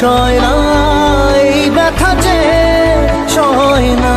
বিষয় নাই ব্যথা যে ছয় না।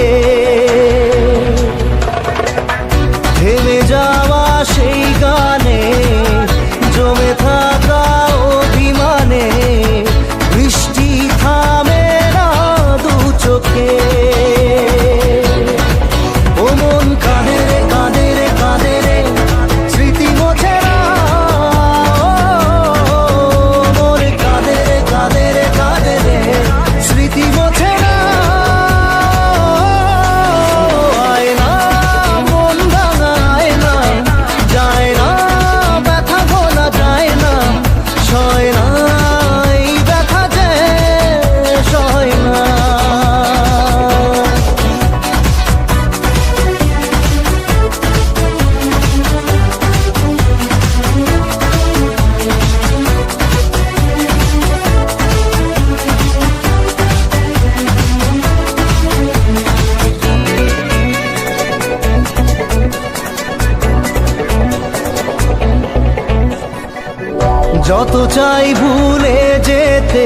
যত চাই ভুলে যেতে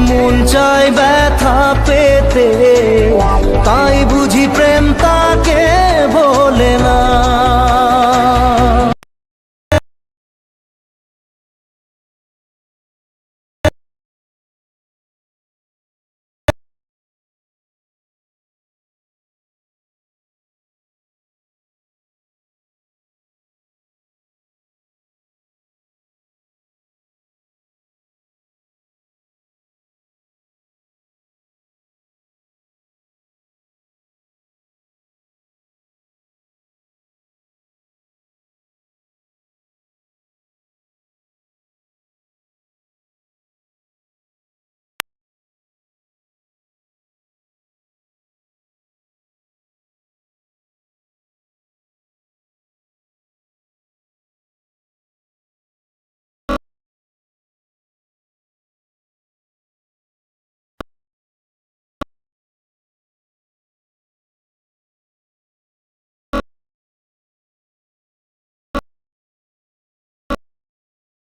মন চাই ব্যথা পেতে তাই বুঝি প্রেমতা